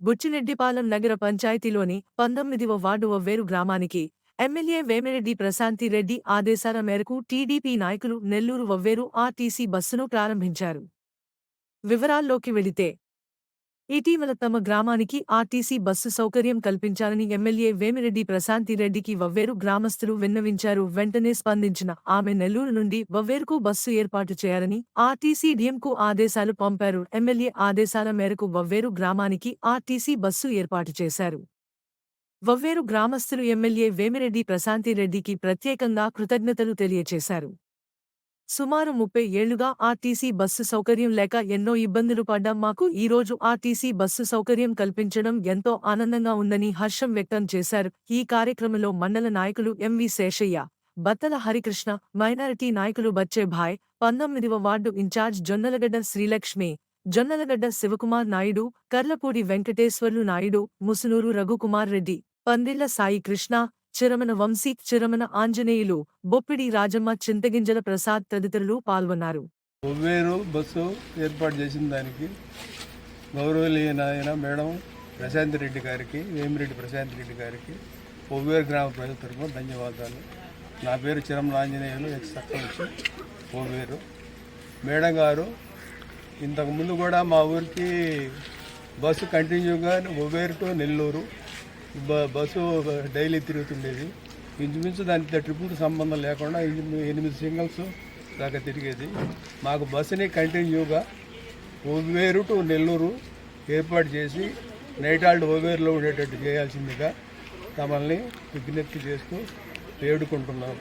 బుచ్చిరెడ్డిపాలెం నగర పంచాయతీలోని పంతొమ్మిదివ వార్డు వేరు గ్రామానికి ఎమ్మెల్యే వేమిరెడ్డి ప్రశాంతి రెడ్డి ఆదేశాల మేరకు టీడీపీ నాయకులు నెల్లూరు వవ్వేరు ఆర్టీసీ బస్సును ప్రారంభించారు. వివరాల్లోకి వెళితే ఇటీవల తమ గ్రామానికి ఆర్టీసీ బస్సు సౌకర్యం కల్పించాలని ఎమ్మెల్యే వేమిరెడ్డి ప్రశాంతిరెడ్డికి వవ్వేరు గ్రామస్తులు విన్నవించారు. వెంటనే స్పందించిన ఆమె నెల్లూరు నుండి వవ్వేరుకు బస్సు ఏర్పాటు చేయాలని ఆర్టీసీ డిఎంకు ఆదేశాలు పంపారు. ఎమ్మెల్యే ఆదేశాల మేరకు వవ్వేరు గ్రామానికి ఆర్టీసీ బస్సు ఏర్పాటు చేశారు. వవ్వేరు గ్రామస్తులు ఎమ్మెల్యే వేమిరెడ్డి ప్రశాంతిరెడ్డికి ప్రత్యేకంగా కృతజ్ఞతలు తెలియచేశారు. సుమారు ముప్పై ఏళ్ళుగా ఆర్టీసీ బస్సు సౌకర్యం లేక ఎన్నో ఇబ్బందులు పడ్డాం మాకు ఈరోజు ఆర్టీసీ బస్సు సౌకర్యం కల్పించడం ఎంతో ఆనందంగా ఉందని హర్షం వ్యక్తం చేశారు. ఈ కార్యక్రమంలో మండల నాయకులు M V Seshaiah Battala Harikrishna minority నాయకులు బచ్చేభాయ్ పంతొమ్మిదివ వార్డు ఇన్ఛార్జ్ జొన్నలగడ్డ శ్రీలక్ష్మి జొన్నలగడ్డ శివకుమార్ నాయుడు కర్లపూడి వెంకటేశ్వర్లు నాయుడు ముసునూరు రఘుకుమార్ రెడ్డి పందిళ్ళ సాయి కృష్ణ చిరమన వంశీ చిరమన ఆంజనేయులు బొప్పిడి రాజమ్మ చింతగింజల ప్రసాద్ తదితరులు పాల్గొన్నారు. ఒవ్వేరు బస్సు ఏర్పాటు చేసిన దానికి గౌరవనీయ నాయన మేడం ప్రశాంత్ రెడ్డి గారికి వేమిరెడ్డి ప్రశాంత్ రెడ్డి గారికి ఒవ్వేరు గ్రామ ప్రజల తరఫున ధన్యవాదాలు. నా పేరు చిరమన ఆంజనేయులు ఎక్స్ సర్పంచ్ ఒవ్వేరు మేడం గారు ఇంతకుముందు కూడా మా ఊరికి బస్సు కంటిన్యూగా Ovveru to Nellore bus daily తిరుగుతుండేది. ఇంచుమించు దానికి ట్రిపుల్కి సంబంధం లేకుండా ఎనిమిది ఎనిమిది సింగిల్స్ దాకా తిరిగేది. మాకు బస్సుని కంటిన్యూగా ఒవ్వేరు టు నెల్లూరు ఏర్పాటు చేసి నైట్ హాల్ట్ ఒవ్వేరులో ఉండేటట్టు చేయాల్సిందిగా తమల్ని విజ్ఞప్తి చేస్తూ వేడుకుంటున్నాము.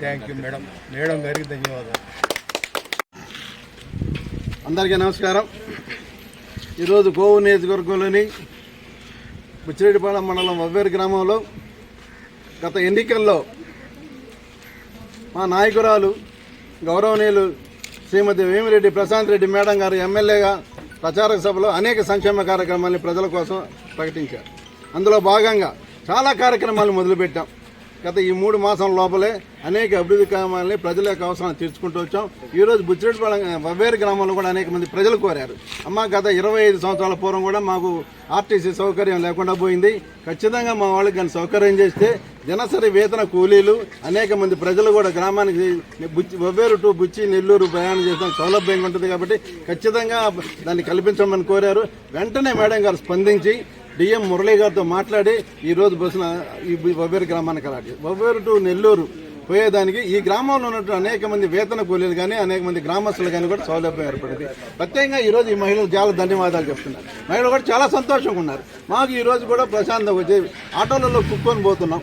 Thank you madam. మేడం గారికి ధన్యవాదాలు. అందరికీ నమస్కారం. ఈరోజు గోవు నియోజకవర్గంలోని బుచ్చిరెడ్డిపాలెం మండలం వవ్వేరు గ్రామంలో గత ఎన్నికల్లో మా నాయకురాలు గౌరవనీయులు శ్రీమతి వేమిరెడ్డి ప్రశాంత్ రెడ్డి మేడం గారు ఎమ్మెల్యేగా ప్రచారక సభలో అనేక సంక్షేమ కార్యక్రమాలను ప్రజల కోసం ప్రకటించారు. అందులో భాగంగా చాలా కార్యక్రమాలు మొదలుపెట్టాం. గత ఈ మూడు మాసం లోపలే అనేక అభివృద్ధి కార్యక్రమాలని ప్రజల యొక్క అవసరాలు తీర్చుకుంటూ వచ్చాం. ఈరోజు బుచ్చిరెడ్డిపాలెం వవ్వేరు గ్రామంలో కూడా అనేక మంది ప్రజలు కోరారు. అమ్మ గత ఇరవై ఐదు సంవత్సరాల పూర్వం కూడా మాకు ఆర్టీసీ సౌకర్యం లేకుండా పోయింది. ఖచ్చితంగా మా వాళ్ళకి కానీ సౌకర్యం చేస్తే దినసరి వేతన కూలీలు అనేక మంది ప్రజలు కూడా గ్రామానికి బుచ్చి వవ్వేరు టు బుచ్చి నెల్లూరు ప్రయాణం చేసిన సౌలభ్యంగా ఉంటుంది కాబట్టి ఖచ్చితంగా దాన్ని కల్పించమని కోరారు. వెంటనే మేడం గారు స్పందించి డిఎం మురళీ గారితో మాట్లాడి ఈ రోజు బస్సున ఈ బొబ్బేరు గ్రామానికి అలాంటి బొబ్బేరు టు నెల్లూరు పోయేదానికి ఈ గ్రామంలో ఉన్నటువంటి అనేక మంది వేతన కూలీలు కానీ అనేక మంది గ్రామస్తులు కానీ కూడా సౌలభ్యం ఏర్పడింది. ప్రత్యేకంగా ఈ రోజు ఈ మహిళలు చాలా ధన్యవాదాలు చెప్తున్నారు. మహిళలు కూడా చాలా సంతోషంగా ఉన్నారు. మాకు ఈరోజు కూడా ప్రశాంతం వచ్చేది ఆటోలలో కుక్కొని పోతున్నాం.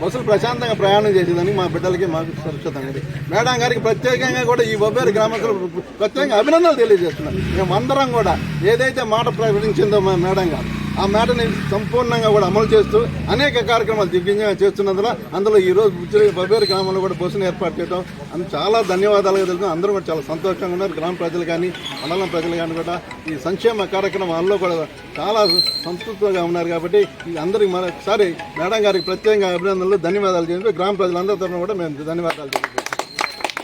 బస్సులు ప్రశాంతంగా ప్రయాణం చేసేదానికి మా బిడ్డలకి మాకు సురక్షితంగా మేడం గారికి ప్రత్యేకంగా కూడా ఈ బొబ్బేరు గ్రామస్తులు ప్రత్యేకంగా అభినందనలు తెలియజేస్తున్నారు. మేమందరం కూడా ఏదైతే మాట ప్రకటించిందో మా మేడం గారు ఆ మేటని సంపూర్ణంగా కూడా అమలు చేస్తూ అనేక కార్యక్రమాలు దిగ్విజయంగా చేస్తున్నందున అందులో ఈ రోజు బబేరు గ్రామంలో కూడా బస్సును ఏర్పాటు చేయడం అందుకు చాలా ధన్యవాదాలు తెలుసు. అందరూ కూడా చాలా సంతోషంగా ఉన్నారు. గ్రామ ప్రజలు కానీ మండలం ప్రజలు కానీ కూడా ఈ సంక్షేమ కార్యక్రమాల్లో కూడా చాలా సంతృప్తిగా ఉన్నారు కాబట్టి ఈ అందరికి మరొకసారి మేడం గారికి ప్రత్యేకంగా అభినందనలు ధన్యవాదాలు చేస్తూ గ్రామ ప్రజలందరి తరఫున కూడా మేము ధన్యవాదాలు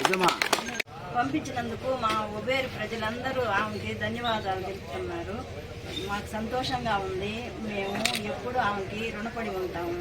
నిజమా పంపించినందుకు మా ఉబేరు ప్రజలందరూ ఆమెకి ధన్యవాదాలు తెలుపుతున్నారు. మాకు సంతోషంగా ఉంది. మేము ఎప్పుడు ఆమెకి రుణపడి ఉంటాము.